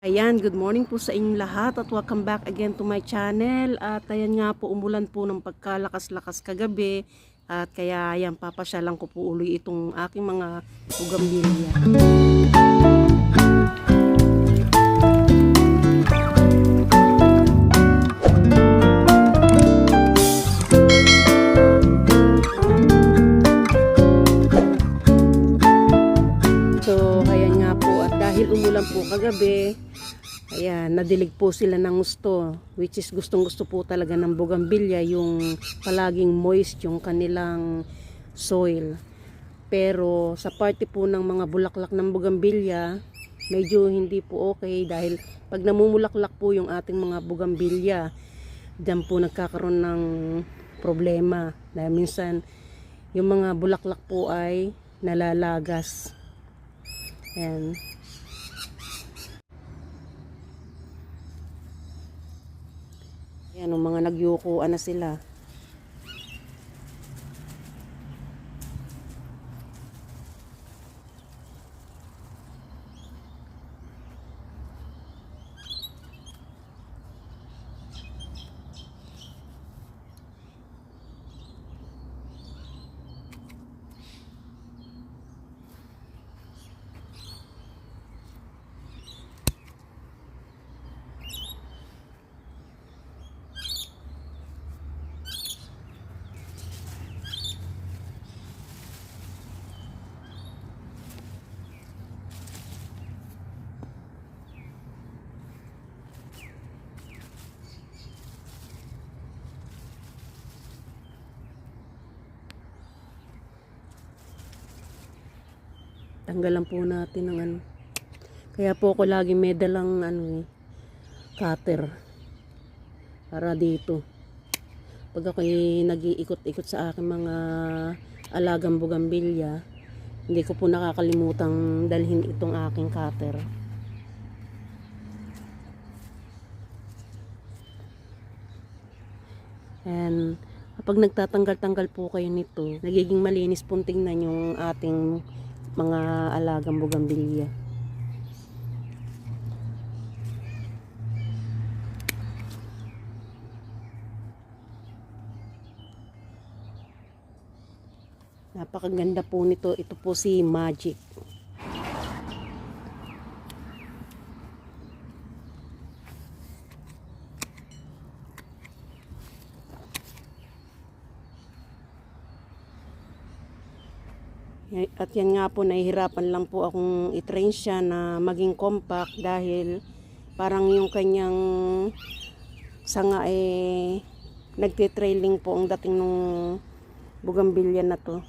Ayan, good morning po sa inyong lahat at welcome back again to my channel. At ayan nga po, umulan po ng pagkalakas-lakas kagabi. At kaya ayan, papasyalan ko po uli itong aking mga ugambilya. So, ayan dahil umulan po kagabi, ayan, nadilig po sila ng gusto. Which is gustong gusto po talaga ng bugambilya yung palaging moist yung kanilang soil. Pero sa parte po ng mga bulaklak ng bugambilya, medyo hindi po okay dahil pag namumulaklak po yung ating mga bugambilya, diyan po nagkakaroon ng problema. Dahil minsan, yung mga bulaklak po ay nalalagas. Ayan. Yung mga nagyukuan na sila. Tanggalan po natin ng ano. Kaya po ako lagi may dalang ano eh, cutter. Para dito. Pag ako nag-iikot-ikot sa aking mga alagang bugambilya, hindi ko po nakakalimutang dalhin itong aking cutter. And kapag nagtatanggal-tanggal po kayo nito, nagiging malinis pong tingnan yung ating mga alagang bugambilya. Napakaganda po nito. Ito po si Magic. At yan nga po, nahihirapan lang po akong itrain siya na maging compact dahil parang yung kanyang sanga eh nagtitrailing po ang dating nung bugambilya na to.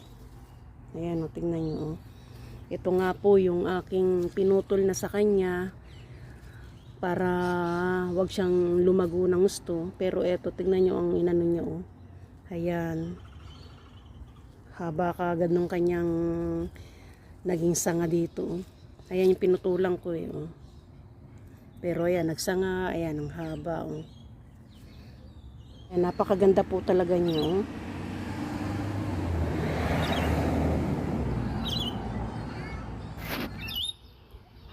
Ayan o, tingnan nyo. Ito nga po yung aking pinutol na sa kanya para wag siyang lumago ng gusto. Pero eto, tingnan nyo ang inano niya oh. Ayan haba kagad nung kanyang naging sanga dito. oh. Ayan yung pinutulang ko eh. Oh. Pero ayan, nagsanga, ayan, ang haba. Oh. Ayan, napakaganda po talaga niya. Oh.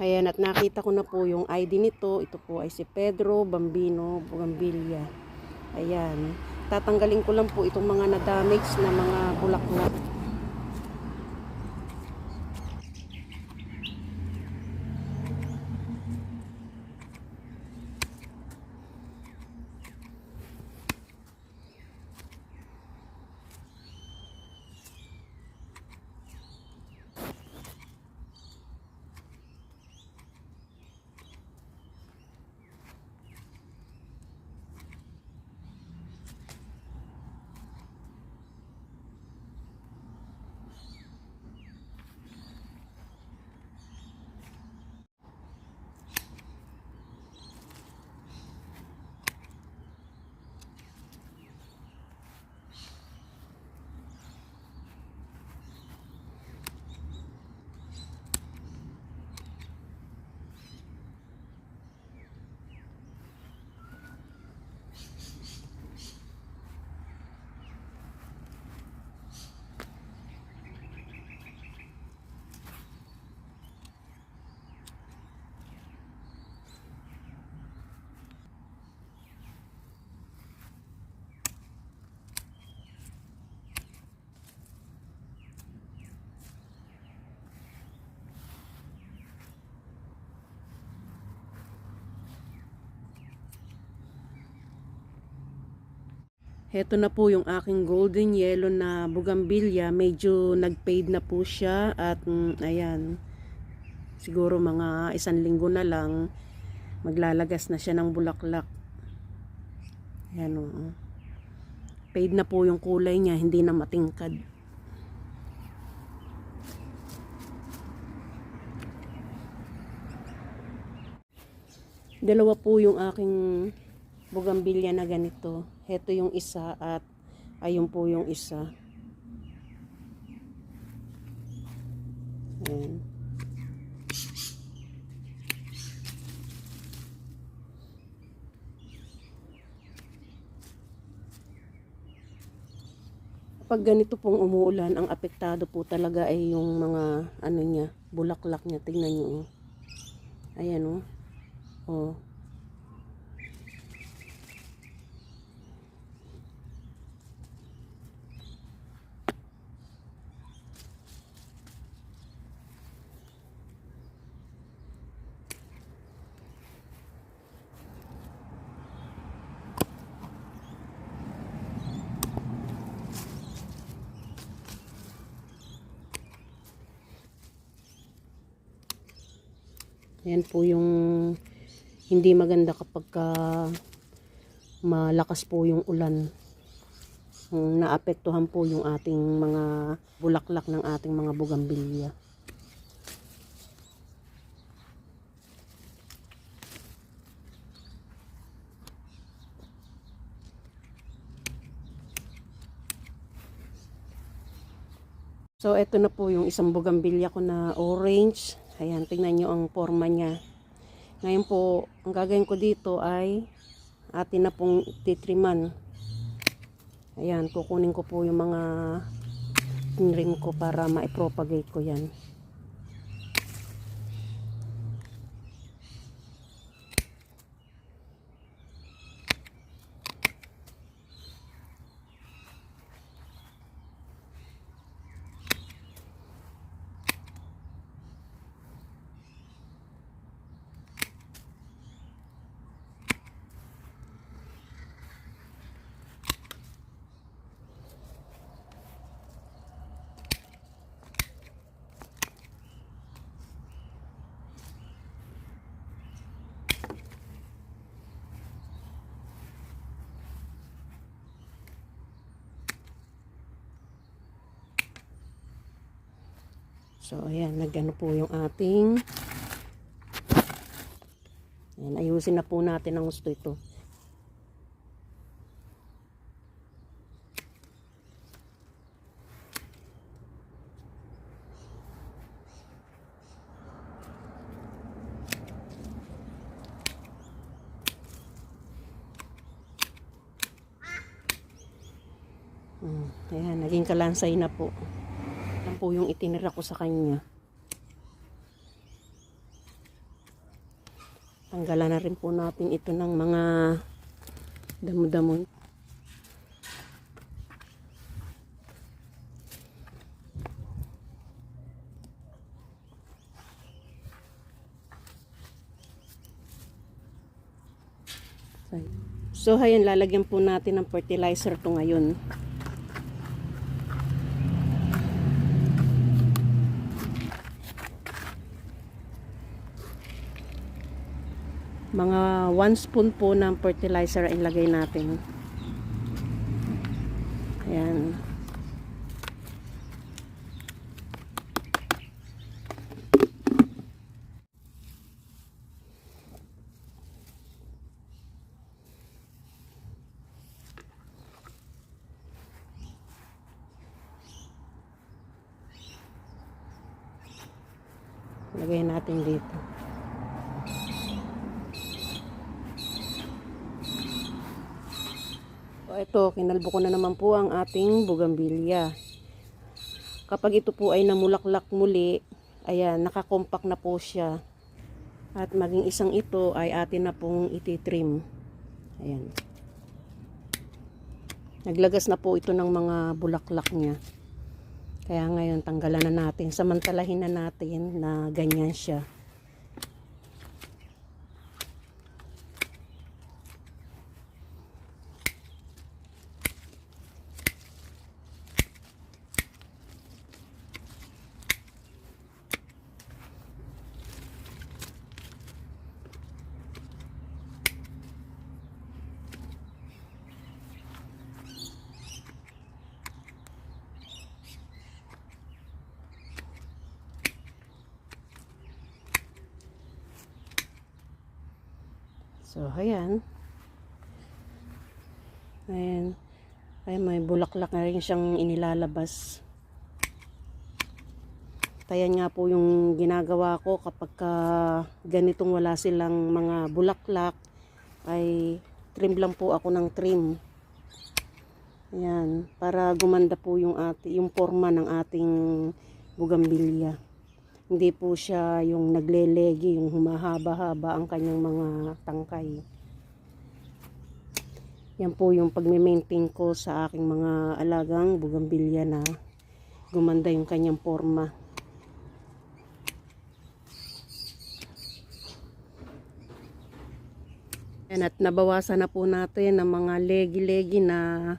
Ayan, at nakita ko na po yung ID nito. Ito po ay si Pedro Bambino Bugambilla. Ayan. Tatanggalin ko lang po itong mga na-damage na mga bulaklak. Heto na po yung aking golden yellow na bugambilya. Medyo nag-fade na po siya at mm, ayan. Siguro mga isang linggo na lang maglalagas na siya ng bulaklak. Ayan o. Fade na po yung kulay niya, hindi na matingkad. Dalawa po yung aking bugambilya na ganito. Heto yung isa at ayun po yung isa. Ayan. Pag ganito pong umuulan, ang apektado po talaga ay yung mga ano niya, bulaklak niya. Tingnan niyo. Oh. Ayan oh. Oh. Ayan po yung hindi maganda kapag ka malakas po yung ulan. Naapektuhan po yung ating mga bulaklak ng ating mga bugambilya. So, eto na po yung isang bugambilya ko na orange. Ayan, tingnan nyo ang forma niya. Ngayon po, ang gagawin ko dito ay atin na pong titriman. Ayan, kukunin ko po yung mga ring ko para ma-propagate ko yan. So, ayan, nagano po yung ating ayan, ayusin na po natin ang gusto ito. Hmm, ayan, naging kalansay na po. Po yung itinira ko sa kanya. Tanggalan na rin po natin ito ng mga damo-damo. So, ayan, lalagyan po natin ng fertilizer to ngayon. Mga 1 spoon po ng fertilizer ang ilagay natin. Ayan. Lagay natin dito ito, kinalbo ko na naman po ang ating bugambilya. Kapag ito po ay namulaklak muli, ayan, nakakompak na po siya. At maging isang ito ay atin na pong ititrim. Ayan. Naglagas na po ito ng mga bulaklak niya. Kaya ngayon, tanggalan na natin. Samantalahin na natin na ganyan siya. So, ayan. Ayan. Ayan, may bulaklak na rin siyang inilalabas. Ayan nga po yung ginagawa ko kapag ka ganitong wala silang mga bulaklak ay trim lang po ako ng trim. Ayan, para gumanda po yung ati, yung forma ng ating bugambilya. Hindi po siya yung naglelegi, yung humahaba-haba ang kanyang mga tangkay. Yan po yung pagme-maintain ko sa aking mga alagang bugambilya na gumanda yung kanyang forma. Yan at nabawasan na po natin ang mga legi-legi na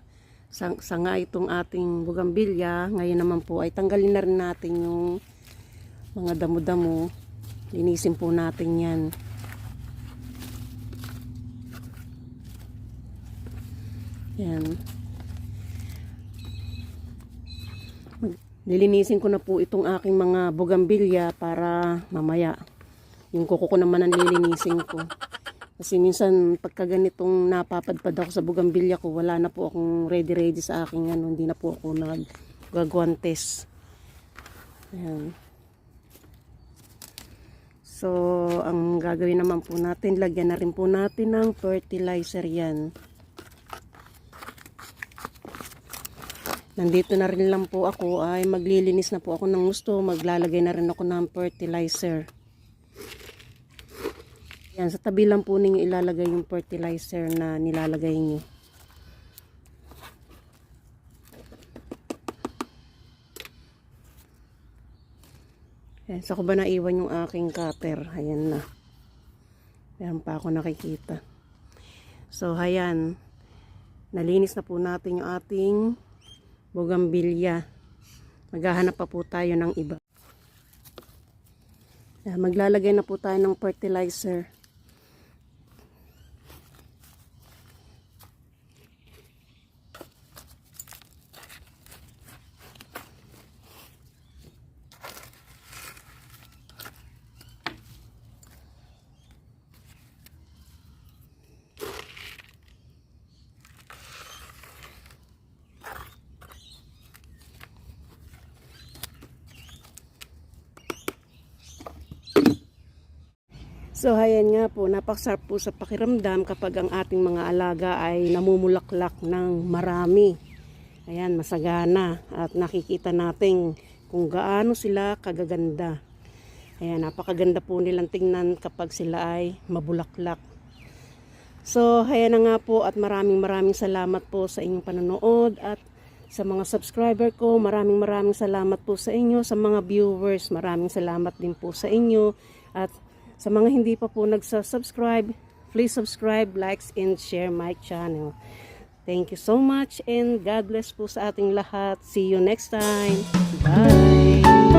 sang sanga itong ating bugambilya. Ngayon naman po ay tanggalin na rin natin yung mga damo-damo. Linisin po natin yan. Yan. Nilinisin ko na po itong aking mga bugambilya para mamaya yung kuko ko naman ang nilinisin ko. Kasi minsan pagka ganitong napapadpad ako sa bugambilya ko, wala na po akong ready-ready sa aking ano, hindi na po ako naggagwantes. Ayan. So, ang gagawin naman po natin, lagyan na rin po natin ng fertilizer yan. Nandito na rin lang po ako ay maglilinis na po ako ng gusto. Maglalagay na rin ako ng fertilizer. Yan, sa tabi lang po ninyo ilalagay yung fertilizer na nilalagay nyo. Yan, sa ko ba naiwan yung aking cutter? Ayan na. Meron pa ako nakikita. So, ayan. Nalinis na po natin yung ating bugambilya. Maghahanap pa po tayo ng iba. Ayan, maglalagay na po tayo ng fertilizer. So, ayan nga po, napakasarap po sa pakiramdam kapag ang ating mga alaga ay namumulaklak ng marami. Ayan, masagana. At nakikita natin kung gaano sila kagaganda. Ayan, napakaganda po nilang tingnan kapag sila ay mabulaklak. So, ayan na nga po at maraming maraming salamat po sa inyong panonood at sa mga subscriber ko, maraming maraming salamat po sa inyo. Sa mga viewers, maraming salamat din po sa inyo. At sa mga hindi pa po nagsa-subscribe, please subscribe, likes, and share my channel. Thank you so much and God bless po sa ating lahat. See you next time. Bye!